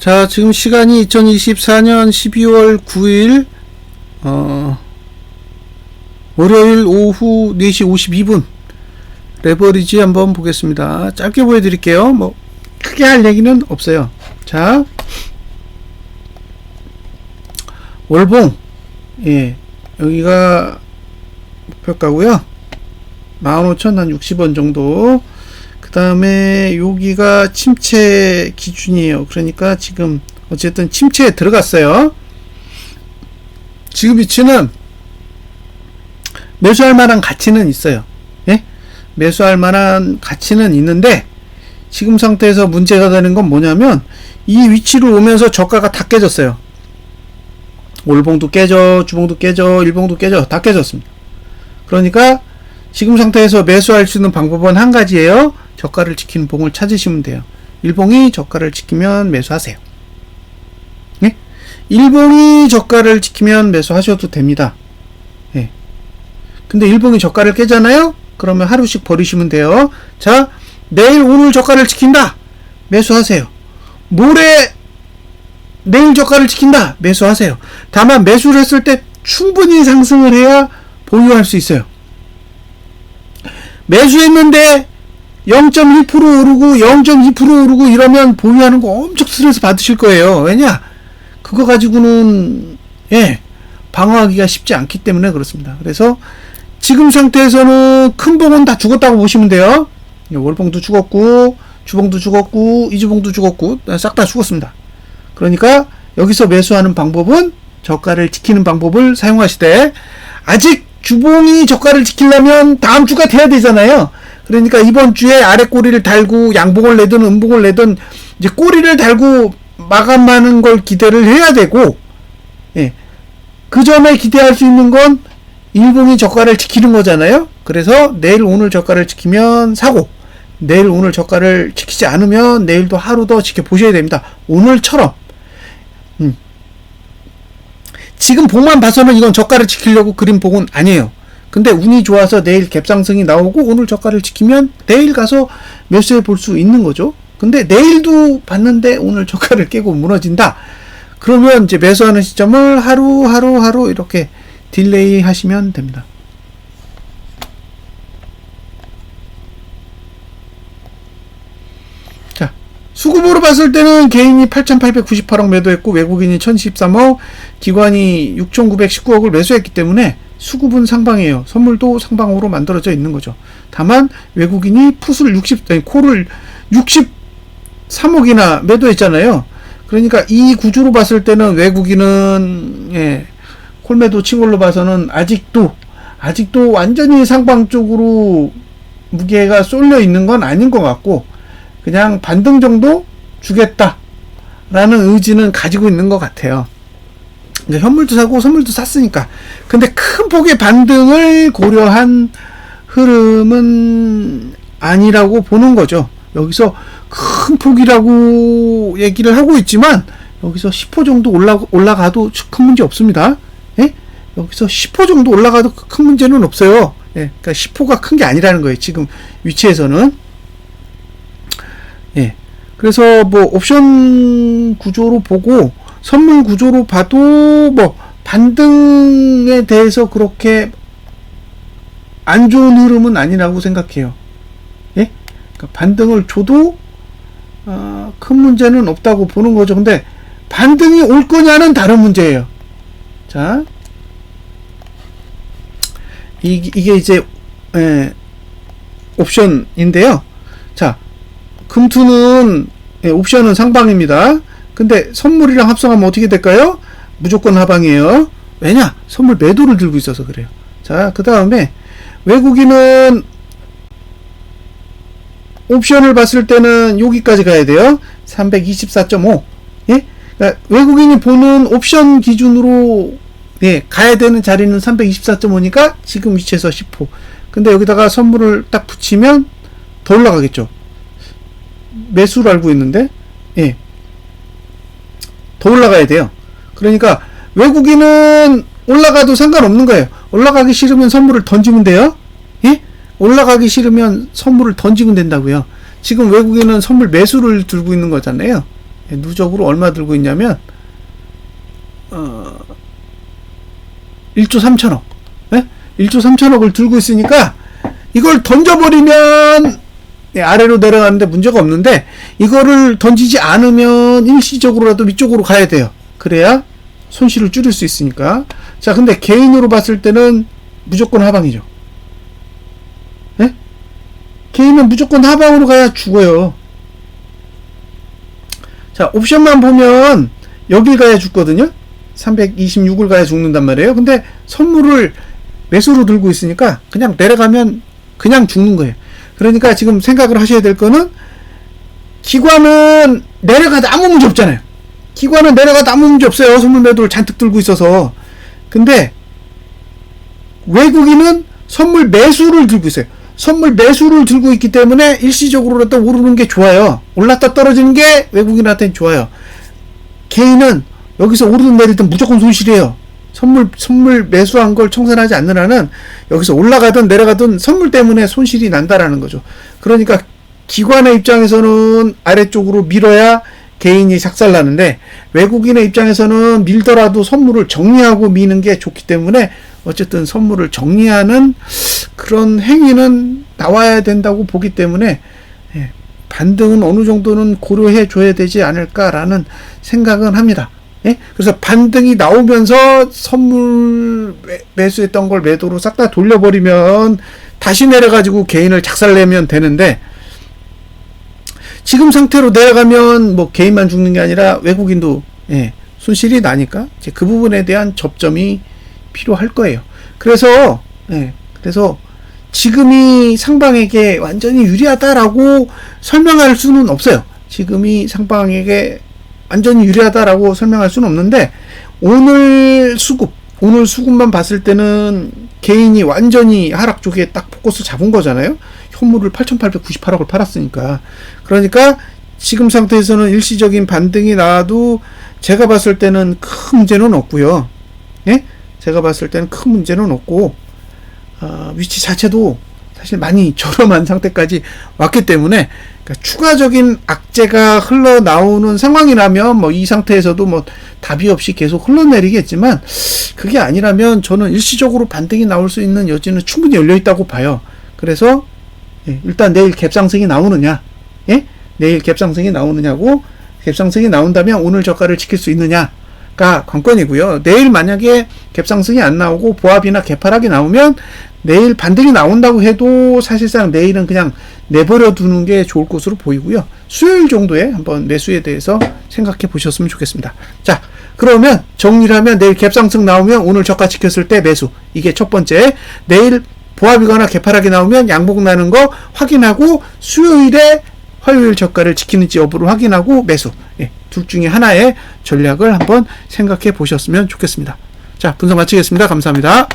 자, 지금 시간이 2024년 12월 9일, 어, 월요일 오후 4시 52분. 레버리지 한번 보겠습니다. 짧게 보여드릴게요. 뭐, 크게 할 얘기는 없어요. 자, 월봉. 예, 여기가 목표가고요 15,060원 정도. 그 다음에 여기가 침체 기준이에요. 그러니까 지금 어쨌든 침체에 들어갔어요. 지금 위치는 매수할 만한 가치는 있어요. 예? 매수할 만한 가치는 있는데 지금 상태에서 문제가 되는 건 뭐냐면 이 위치로 오면서 저가가 다 깨졌어요. 올봉도 깨져, 주봉도 깨져, 일봉도 깨져, 다 깨졌습니다. 그러니까 지금 상태에서 매수할 수 있는 방법은 한 가지예요. 저가를 지키는 봉을 찾으시면 돼요. 일봉이 저가를 지키면 매수하세요. 예? 일봉이 저가를 지키면 매수하셔도 됩니다. 예. 근데 일봉이 저가를 깨잖아요? 그러면 하루씩 버리시면 돼요. 자, 내일 오늘 저가를 지킨다. 매수하세요. 모레 내일 저가를 지킨다. 매수하세요. 다만 매수를 했을 때 충분히 상승을 해야 보유할 수 있어요. 매수했는데 0.1% 오르고 0.2% 오르고 이러면 보유하는 거 엄청 스트레스 받으실 거예요. 왜냐? 그거 가지고는 예 방어하기가 쉽지 않기 때문에 그렇습니다. 그래서 지금 상태에서는 큰 봉은 다 죽었다고 보시면 돼요. 예, 월봉도 죽었고 주봉도 죽었고 이주봉도 죽었고 싹 다 죽었습니다. 그러니까 여기서 매수하는 방법은 저가를 지키는 방법을 사용하시되 아직 주봉이 저가를 지키려면 다음 주가 돼야 되잖아요. 그러니까 이번 주에 아래 꼬리를 달고 양봉을 내든 음봉을 내든 이제 꼬리를 달고 마감하는 걸 기대를 해야 되고 예. 그 전에 기대할 수 있는 건 일봉이 저가를 지키는 거잖아요. 그래서 내일 오늘 저가를 지키면 사고 내일 오늘 저가를 지키지 않으면 내일도 하루 더 지켜보셔야 됩니다. 오늘처럼 음. 지금 봉만 봐서는 이건 저가를 지키려고 그린 봉은 아니에요. 근데 운이 좋아서 내일 갭상승이 나오고 오늘 저가를 지키면 내일 가서 매수해 볼 수 있는 거죠. 근데 내일도 봤는데 오늘 저가를 깨고 무너진다. 그러면 이제 매수하는 시점을 하루 하루 하루 이렇게 딜레이 하시면 됩니다. 자, 수급으로 봤을 때는 개인이 8,898억 매도했고 외국인이 1,013억, 기관이 6,919억을 매수했기 때문에 수급은 상방이에요. 선물도 상방으로 만들어져 있는 거죠. 다만 외국인이 풋을 60 아니 콜을 63억이나 매도했잖아요. 그러니까 이 구조로 봤을 때는 외국인은 예, 콜매도 친 걸로 봐서는 아직도 아직도 완전히 상방 쪽으로 무게가 쏠려 있는 건 아닌 것 같고 그냥 반등 정도 주겠다라는 의지는 가지고 있는 것 같아요. 이제 현물도 사고 선물도 샀으니까. 근데 큰 폭의 반등을 고려한 흐름은 아니라고 보는 거죠. 여기서 큰 폭이라고 얘기를 하고 있지만 여기서 10호 정도 올라 올라가도 큰 문제 없습니다. 예? 여기서 10호 정도 올라가도 큰 문제는 없어요. 예. 그러니까 10호가 큰 게 아니라는 거예요. 지금 위치에서는. 예. 그래서 뭐 옵션 구조로 보고 선물 구조로 봐도 뭐 반등에 대해서 그렇게 안 좋은 흐름은 아니라고 생각해요. 예? 그러니까 반등을 줘도 어, 큰 문제는 없다고 보는 거죠. 근데 반등이 올 거냐는 다른 문제예요. 자, 이, 이게 이제 예, 옵션인데요. 자, 금투는 예, 옵션은 상방입니다. 근데 선물이랑 합성하면 어떻게 될까요? 무조건 하방이에요. 왜냐? 선물 매도를 들고 있어서 그래요. 자, 그 다음에 외국인은 옵션을 봤을 때는 여기까지 가야 돼요. 324.5. 예? 그러니까 외국인이 보는 옵션 기준으로 예, 가야 되는 자리는 324.5니까 지금 위치에서 10호. 근데 여기다가 선물을 딱 붙이면 더 올라가겠죠. 매수를 알고 있는데, 예. 더 올라가야 돼요. 그러니까 외국인은 올라가도 상관없는 거예요. 올라가기 싫으면 선물을 던지면 돼요. 예? 올라가기 싫으면 선물을 던지면 된다고요. 지금 외국인은 선물 매수를 들고 있는 거잖아요. 예, 누적으로 얼마 들고 있냐면 어 1조 3천억. 예? 1조 3천억을 들고 있으니까 이걸 던져버리면 예, 아래로 내려가는데 문제가 없는데 이거를 던지지 않으면 일시적으로라도 위쪽으로 가야 돼요. 그래야 손실을 줄일 수 있으니까. 자, 근데 개인으로 봤을 때는 무조건 하방이죠. 예? 개인은 무조건 하방으로 가야 죽어요. 자, 옵션만 보면 여길 가야 죽거든요. 326을 가야 죽는단 말이에요. 근데 선물을 매수로 들고 있으니까 그냥 내려가면 그냥 죽는 거예요. 그러니까 지금 생각을 하셔야 될 거는 기관은 내려가도 아무 문제 없잖아요. 기관은 내려가도 아무 문제 없어요. 선물 매도를 잔뜩 들고 있어서. 근데 외국인은 선물 매수를 들고 있어요. 선물 매수를 들고 있기 때문에 일시적으로라도 오르는 게 좋아요. 올랐다 떨어지는 게 외국인한테는 좋아요. 개인은 여기서 오르든 내리든 무조건 손실이에요. 선물 선물 매수한 걸 청산하지 않는 한은 여기서 올라가든 내려가든 선물 때문에 손실이 난다라는 거죠. 그러니까 기관의 입장에서는 아래쪽으로 밀어야 개인이 삭살나는데 외국인의 입장에서는 밀더라도 선물을 정리하고 미는 게 좋기 때문에 어쨌든 선물을 정리하는 그런 행위는 나와야 된다고 보기 때문에 예, 반등은 어느 정도는 고려해 줘야 되지 않을까라는 생각은 합니다. 예? 그래서 반등이 나오면서 선물 매- 매수했던 걸 매도로 싹 다 돌려버리면 다시 내려가지고 개인을 작살내면 되는데 지금 상태로 내려가면 뭐 개인만 죽는 게 아니라 외국인도 예, 손실이 나니까 이제 그 부분에 대한 접점이 필요할 거예요. 그래서 예, 그래서 지금이 상방에게 완전히 유리하다라고 설명할 수는 없어요. 지금이 상방에게 완전히 유리하다라고 설명할 수는 없는데 오늘 수급 오늘 수급만 봤을 때는 개인이 완전히 하락 쪽에 딱 포커스 잡은 거잖아요. 현물을 8,898억을 팔았으니까. 그러니까 지금 상태에서는 일시적인 반등이 나와도 제가 봤을 때는 큰 문제는 없고요. 예? 제가 봤을 때는 큰 문제는 없고 아, 위치 자체도 사실 많이 저렴한 상태까지 왔기 때문에 그러니까 추가적인 악재가 흘러나오는 상황이라면 뭐 이 상태에서도 뭐 답이 없이 계속 흘러내리겠지만 그게 아니라면 저는 일시적으로 반등이 나올 수 있는 여지는 충분히 열려 있다고 봐요. 그래서 예, 일단 내일 갭상승이 나오느냐, 예? 내일 갭상승이 나오느냐고 갭상승이 나온다면 오늘 저가를 지킬 수 있느냐 가 관건이고요. 내일 만약에 갭상승이 안 나오고 보합이나 개파락이 나오면 내일 반등이 나온다고 해도 사실상 내일은 그냥 내버려 두는 게 좋을 것으로 보이고요. 수요일 정도에 한번 매수에 대해서 생각해 보셨으면 좋겠습니다. 자, 그러면 정리를 하면 내일 갭상승 나오면 오늘 저가 지켰을 때 매수. 이게 첫 번째. 내일 보합이거나 개파락이 나오면 양복 나는 거 확인하고 수요일에 화요일 저가를 지키는지 여부를 확인하고 매수. 예, 둘 중에 하나의 전략을 한번 생각해 보셨으면 좋겠습니다. 자, 분석 마치겠습니다. 감사합니다.